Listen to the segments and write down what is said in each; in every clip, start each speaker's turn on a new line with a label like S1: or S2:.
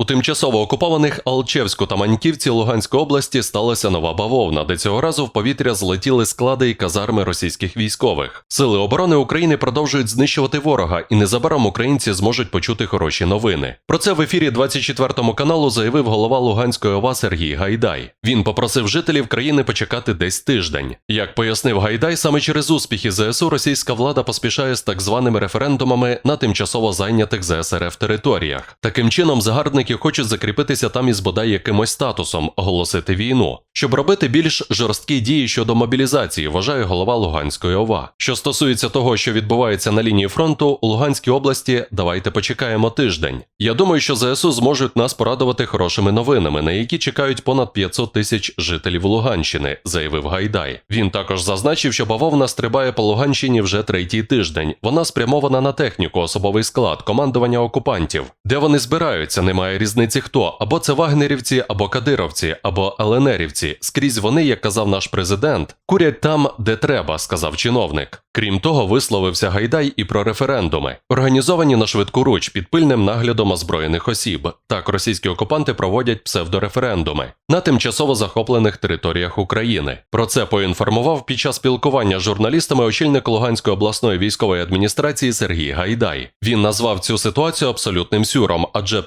S1: У тимчасово окупованих Алчевську та Маньківці Луганської області сталася нова бавовна, де цього разу в повітря злетіли склади і казарми російських військових. Сили оборони України продовжують знищувати ворога, і незабаром українці зможуть почути хороші новини. Про це в ефірі 24 каналу заявив голова Луганської ОВА Сергій Гайдай. Він попросив жителів країни почекати десь тиждень. Як пояснив Гайдай, саме через успіхи ЗСУ російська влада поспішає з так званими референдумами на тимчасово зайнятих ЗСРФ територіях. Таким чином, загарбники хочуть закріпитися там із бодай якимось статусом, оголосити війну, щоб робити більш жорсткі дії щодо мобілізації, вважає голова Луганської ОВА. Що стосується того, що відбувається на лінії фронту у Луганській області, давайте почекаємо тиждень. Я думаю, що ЗСУ зможуть нас порадувати хорошими новинами, на які чекають понад 500 тисяч жителів Луганщини, заявив Гайдай. Він також зазначив, що бавовна стрибає по Луганщині вже третій тиждень. Вона спрямована на техніку, особовий склад, командування окупантів. Де вони збираються, немає різниці хто, або це вагнерівці, або кадировці, або ЛНРівці. Скрізь вони, як казав наш президент, курять там, де треба, сказав чиновник. Крім того, висловився Гайдай і про референдуми, організовані на швидку руч під пильним наглядом озброєних осіб. Так, російські окупанти проводять псевдореферендуми на тимчасово захоплених територіях України. Про це поінформував під час спілкування з журналістами очільник Луганської обласної військової адміністрації Сергій Гайдай. Він назвав цю ситуацію абсолютним сюром, адже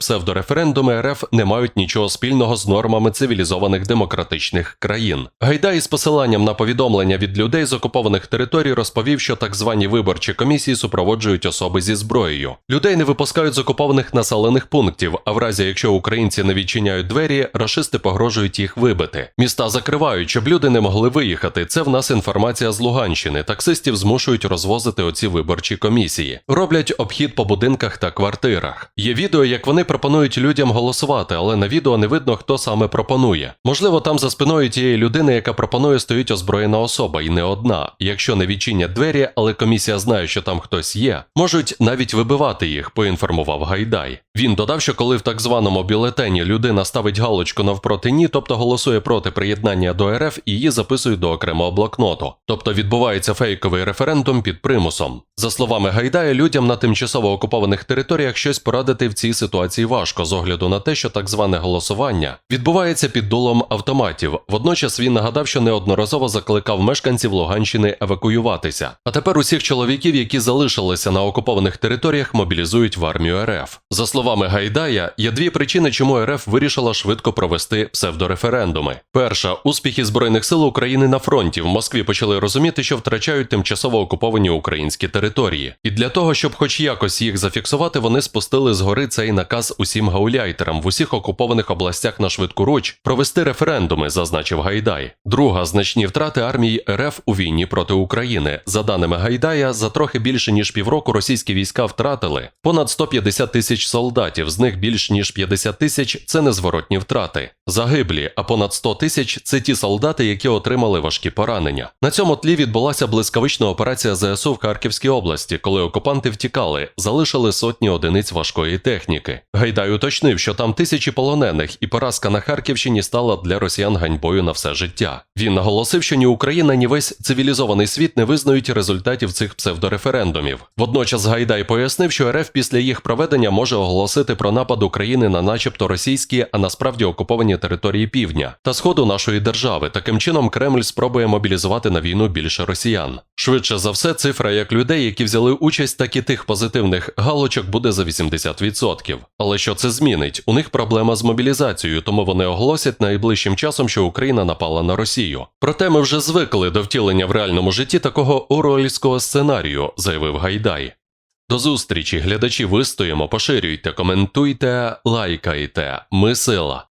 S1: псевдореферендуми РФ не мають нічого спільного з нормами цивілізованих демократичних країн. Гайдай з посиланням на повідомлення від людей з окупованих територій розповів, що так звані виборчі комісії супроводжують особи зі зброєю. Людей не випускають з окупованих населених пунктів. А в разі, якщо українці не відчиняють двері, рашисти погрожують їх вибити. Міста закривають, щоб люди не могли виїхати. Це в нас інформація з Луганщини. Таксистів змушують розвозити оці виборчі комісії. Роблять обхід по будинках та квартирах. Є відео, як вони пропонують людям голосувати, але на відео не видно, хто саме пропонує. Можливо, там за спиною тієї людини, яка пропонує, стоїть озброєна особа, і не одна. Якщо не відчинять двері, але комісія знає, що там хтось є, можуть навіть вибивати їх, поінформував Гайдай. Він додав, що коли в так званому бюлетені людина ставить галочку навпроти ні, тобто голосує проти приєднання до РФ, і її записують до окремого блокноту. Тобто відбувається фейковий референдум під примусом. За словами Гайдая, людям на тимчасово окупованих територіях щось порадити в цій ситуації важко з огляду на те, що так зване голосування відбувається під дулом автоматів. Водночас він нагадав, що неодноразово закликав мешканців Луганщини евакуюватися. А тепер усіх чоловіків, які залишилися на окупованих територіях, мобілізують в армію РФ. За словами Гайдая, є дві причини, чому РФ вирішила швидко провести псевдореферендуми. Перша успіхи збройних сил України на фронті в Москві почали розуміти, що втрачають тимчасово окуповані українські території. І для того, щоб хоч якось їх зафіксувати, вони спустили згори цей наказ усім гауляйтерам в усіх окупованих областях на швидку руч провести референдуми, зазначив Гайдай. Друга значні втрати армії РФ у війні проти України. За даними Гайдая, за трохи більше ніж півроку російські війська втратили понад 150 тисяч солдатів, з них більш ніж 50 тисяч це незворотні втрати. Загиблі, а понад 100 тисяч це ті солдати, які отримали важкі поранення. На цьому тлі відбулася блискавична операція ЗСУ в Харківській області, коли окупанти втікали, залишили сотні одиниць важкої техніки. Гайдай уточнив, що там тисячі полонених, і поразка на Харківщині стала для росіян ганьбою на все життя. Він наголосив, що ні Україна, ні весь цивілізований світ не визнають результатів цих псевдореферендумів. Водночас Гайдай пояснив, що РФ після їх проведення може оголосити про напад України на начебто російські, а насправді окуповані території півдня та сходу нашої держави. Таким чином Кремль спробує мобілізувати на війну більше росіян. Швидше за все, цифра як людей, які взяли участь, так і тих позитивних галочок буде за 80%. Але що це змінить? У них проблема з мобілізацією, тому вони оголосять найближчим часом, що Україна напала на Росію. Проте ми вже звикли до втілення в реальному житті такого урольського сценарію, заявив Гайдай. До зустрічі, глядачі, вистоїмо, поширюйте, коментуйте, лайкайте. Ми сила.